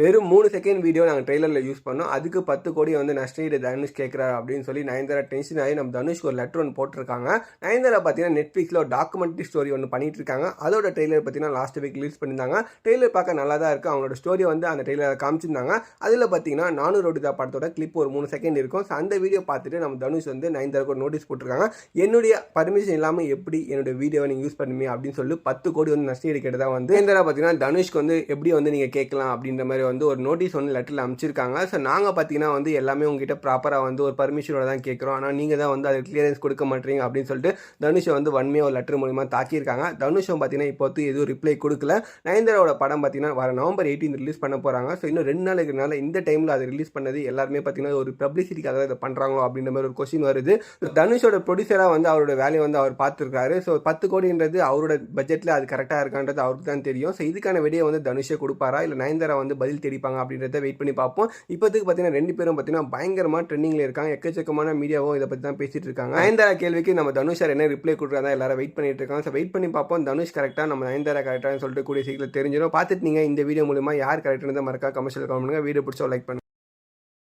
வெறும் மூணு second video நாங்கள் ட்ரெய்லரில் யூஸ் பண்ணோம். அதுக்கு பத்து கோடி வந்து நஷ்டஈடு தனுஷ் கேட்குறாரு அப்படின்னு சொல்லி நயன்தாரா டென்ஷன் ஆகி நம்ம தனுஷ்க்கு ஒரு லெட்டர் ஒன்று போட்டிருக்காங்க. நயன்தாரா பார்த்தீங்கன்னா நெட்ஃப்ளிக்ஸில் ஒரு டாக்குமெண்ட்ரி ஸ்டோரி ஒன்று பண்ணிட்டு இருக்காங்க. அதோட ட்ரெய்லர் பார்த்தீங்கன்னா லாஸ்ட் வீக் ரிலீஸ் பண்ணியிருந்தாங்க. ட்ரெய்லர் பார்க்க நல்லா தான் இருக்குது அவங்களோட ஸ்டோரி வந்து அந்த ட்ரெய்லரை காமிச்சிருந்தாங்க. அதில் பார்த்தீங்கன்னா நானூறு ரோடிதா படத்தோட கிளிப் ஒரு மூணு செகண்ட் இருக்கும். ஸோ அந்த வீடியோ பார்த்துட்டு நம்ம தனுஷ் வந்து நயன்தாராக்கு ஒரு நோட்டீஸ் போட்டிருக்காங்க. என்னுடைய பர்மிஷன் இல்லாமல் எப்படி என்னுடைய வீடியோவை நீங்கள் யூஸ் பண்ணுமே அப்படின்னு சொல்லி பத்து கோடி வந்து நஷ்டஈடு கேட்டதாக வந்து நயன்தாரா பார்த்தீங்கன்னா தனுஷ்க்கு வந்து எப்படி வந்து நீங்கள் கேட்கலாம் அப்படின்ற மாதிரி வந்து ஒரு நோட்டீஸ் வந்து லெட்டரில் அமைச்சிருக்காங்க. ஸோ நாங்கள் பார்த்தீங்கன்னா வந்து எல்லாமே உங்ககிட்ட ப்ராப்பராக வந்து ஒரு பர்மிஷனோட தான் கேட்குறோம் ஆனால் நீங்கள் தான் வந்து அது கிளியரன்ஸ் கொடுக்க மாட்டீங்க அப்படின்னு சொல்லிட்டு தனுஷை வந்து வன்மையாக ஒரு லெட்டர் மூலிமா தாக்கியிருக்காங்க. தனுஷம் பார்த்தீங்கன்னா இப்போ வந்து எதுவும் ரிப்ளை கொடுக்கல. நயன்தாராவோட படம் பார்த்தீங்கன்னா வர நவம்பர் எயிட்டீன் ரிலீஸ் பண்ண போகிறாங்க ஸோ இன்னும் ரெண்டு நாள் இருக்கிறனால இந்த டைமில் அது ரிலீஸ் பண்ணது எல்லாருமே பார்த்தீங்கன்னா ஒரு பப்ளிசிட்டிக்காக தான் இதை பண்ணுறாங்களோ அப்படின்ற மாதிரி ஒரு கொஸ்டின் வருது. தனுஷோட ப்ரொடியூசராக வந்து அவரோட வேலையை வந்து அவர் பார்த்துருக்காரு. ஸோ பத்து கோடின்றது அவரோட பட்ஜெட்டில் அது கரெக்டாக இருக்கான்றது அவருக்கு தான் தெரியும். ஸோ இதுக்கான விடையை வந்து தனுஷே கொடுப்பாரா? இல்லை நயன்தாரா வந்து பதில் தெரிப்பாங்க அப்படின்றத வெயிட் பண்ணி பார்ப்போம். இப்போதுக்கு பார்த்தீங்கன்னா ரெண்டு பேரும் பார்த்தீங்கன்னா பயங்கரமாக ட்ரெண்டிங்கில் இருக்காங்க. எக்கச்சக்கமான மீடியாவும் இதை பற்றி தான் பேசிட்டு இருக்காங்க. நயன்தாரா கேள்விக்கு நம்ம தனுஷ் சார் என்ன ரிப்ளை கொடுக்குறதா எல்லாரும் வெயிட் பண்ணிட்டு இருக்காங்க. ஸோ வெயிட் பண்ணி பார்ப்போம். தனுஷ் கரெக்டாக நம்ம நயன்தாரா கரெக்டாக சொல்லிட்டு கூடிய சீக்கிரம் தெரிஞ்சிடும் பார்த்துட்டு நீங்கள் இந்த வீடியோ மூலமா யார் கரெக்டானதை மறக்கா கமர்ஷியல் கமெண்ட் வீடியோ பிடிச்சோ லைக் பண்ணுங்க.